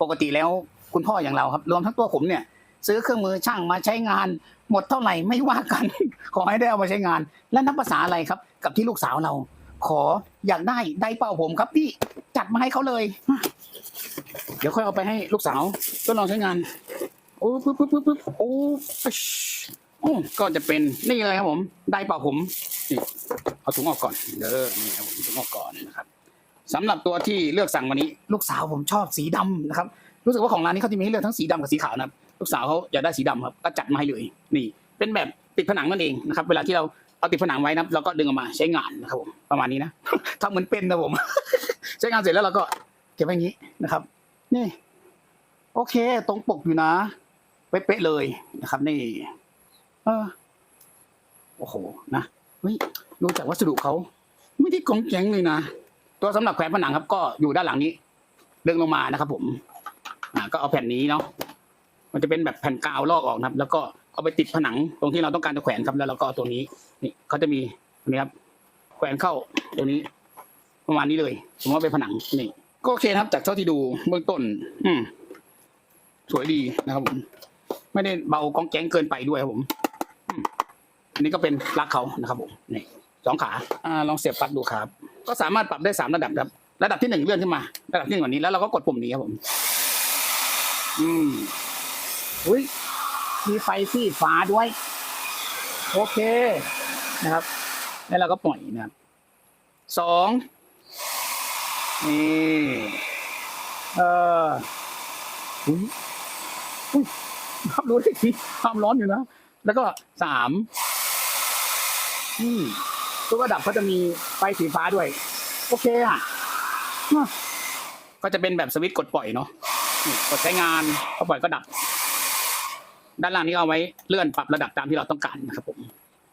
ปกติแล้วคุณพ่ออย่างเราครับ รวมทั้งตัวผมเนี่ย ซื้อเครื่องมือช่างมาใช้งาน หมดเท่าไหร่ไม่ว่ากัน ขอให้ได้เอามาใช้งาน และนับภาษาอะไรครับ กับที่ลูกสาวเรา ขออยากได้ไดร์เป่าผมครับพี่จัดมาให้เขาเลย เดี๋ยวค่อยเอาไปให้ลูกสาวทดลองใช้งาน โอ้ปึ๊บปึ๊บปึ๊บปึ๊บโอ้อิ๊ชโอ้ก็จะเป็นนี่เลยครับผม ไดร์เป่าผมนี่เอาถุงออกก่อนเด้อนี่ครับผมถุงออกก่อนนะครับ สำหรับตัวที่เลือกสั่งวันนี้ ลูกสาวผมชอบสีดำนะครับ รู้สึกว่าของร้านนี้เขาจะมีให้เลือกทั้งสีดำกับสีขาวนะครับ ลูกสาวเขาอยากได้สีดำครับก็จัดมาให้เลยนี่ เป็นแบบติดผนังนั่นเองนะครับ เวลาที่เราเอาติดผนังไว้นะครับเราก็ดึงออกมาใช้งานนะครับผมประมาณนี้นะ ทำเหมือนเป็นนะผม ใช้งานเสร็จแล้วเราก็เก็บไว้อย่างนี้นะครับ นี่ โอเค ตรงปกอยู่นะเป๊ะๆเลยนะครับ นี่ เออโอ้โหนะเฮ้ยดูจากวัสดุเขาไม่ได้กองแจงเลยนะ ตัวสำหรับแขวนผนังครับ ก็อยู่ด้านหลังนี้ดึงลงมานะครับ ผม อ่า ก็เอาแผ่นนี้เนาะมันจะเป็นแบบแผ่นกาวลอกออกนะครับ แล้วก็เอาไปติดผนังตรงที่เราต้องการจะแขวนครับ แล้วเราก็เอาตัวนี้ นี่เขาจะมีนนี้ครับ แขวนเข้าตรงนี้ ประมาณนี้เลยผมว่าเป็นผนังนี่ก็โอเคครับ จากเท่าที่ดูเบื้องต้น อืม สวยดีนะครับผมไม่ได้เบากองแก๊งเกินไปด้วยครับผมอันนี้ก็เป็นปลั๊กเขานะครับผมนี่สองขา อ่า ลองเสียบปลั๊กดูครับ ก็สามารถปรับได้สามระดับครับ ระดับที่หนึ่งเลื่อนขึ้นมา ระดับที่หนึ่งกว่านี้แล้วเราก็กดปุ่มนี้ครับผม อืมอุ้ยมีไฟสีฟ้าด้วย โอเคนะครับ แล้วเราก็ปล่อยนะครับสองนี่เอออุ้ยอุ้ยครับรู้ได้ทีความร้อนอยู่นะ แล้วก็สามอืม ทุกระดับเขาจะมีไฟสีฟ้าด้วย โอเคอะก็จะเป็นแบบสวิตช์กดปล่อยเนาะกดใช้งานพอปล่อยก็ดับ ด้านล่างนี้เอาไว้เลื่อนปรับระดับตามที่เราต้องการนะครับ ผม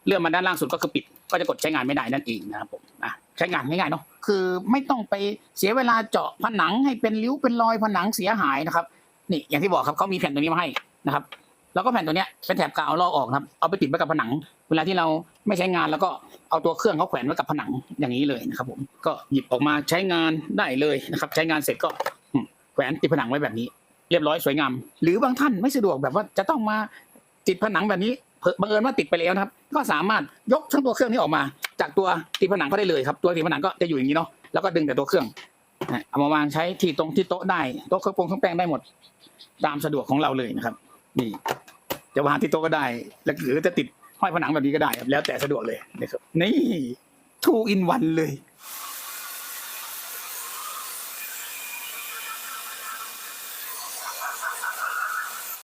เลื่อนมาด้านล่างสุดก็คือปิด ก็จะกดใช้งานไม่ได้นั่นเองนะครับผมอะใช้งานง่ายๆเนาะคือไม่ต้องไปเสียเวลาเจาะผนังให้เป็นริ้วเป็นรอยผนังเสียหายนะครับ นี่อย่างที่บอกครับเขามีแผ่นตัวนี้มาให้นะครับ แล้วก็แผ่นตัวเนี้ยเป็นแถบกาวลอกออกครับเอาไปติดไว้กับผนัง เวลาที่เราไม่ใช้งานแล้วก็เอาตัวเครื่องเขาแขวนไว้กับผนังอย่างนี้เลยนะครับ ผมก็หยิบออกมาใช้งานได้เลยนะครับ ใช้งานเสร็จก็แขวนติดผนังไว้แบบนี้ เรียบร้อยสวยงาม หรือบางท่านไม่สะดวกแบบว่าจะต้องมาติดผนังแบบนี้บังเอิญว่าติดไปแล้วนะครับ ก็สามารถยกทั้งตัวเครื่องนี้ออกมา จากตัวติดผนังก็ได้เลยครับ ตัวติดผนังก็จะอยู่อย่างนี้เนาะแล้วก็ดึงแต่ตัวเครื่องเอามาวางใช้ที่ตรงที่โต๊ะได้โต๊ะเครื่องปรุงเครื่องแป้งได้หมด ตามสะดวกของเราเลยนะครับ นี่ จะวางที่โต๊ะก็ได้ แล้วหรือจะติดห้อยผนังแบบนี้ก็ได้ครับแล้วแต่สะดวกเลยนะครับนี่ทูอินวันเลย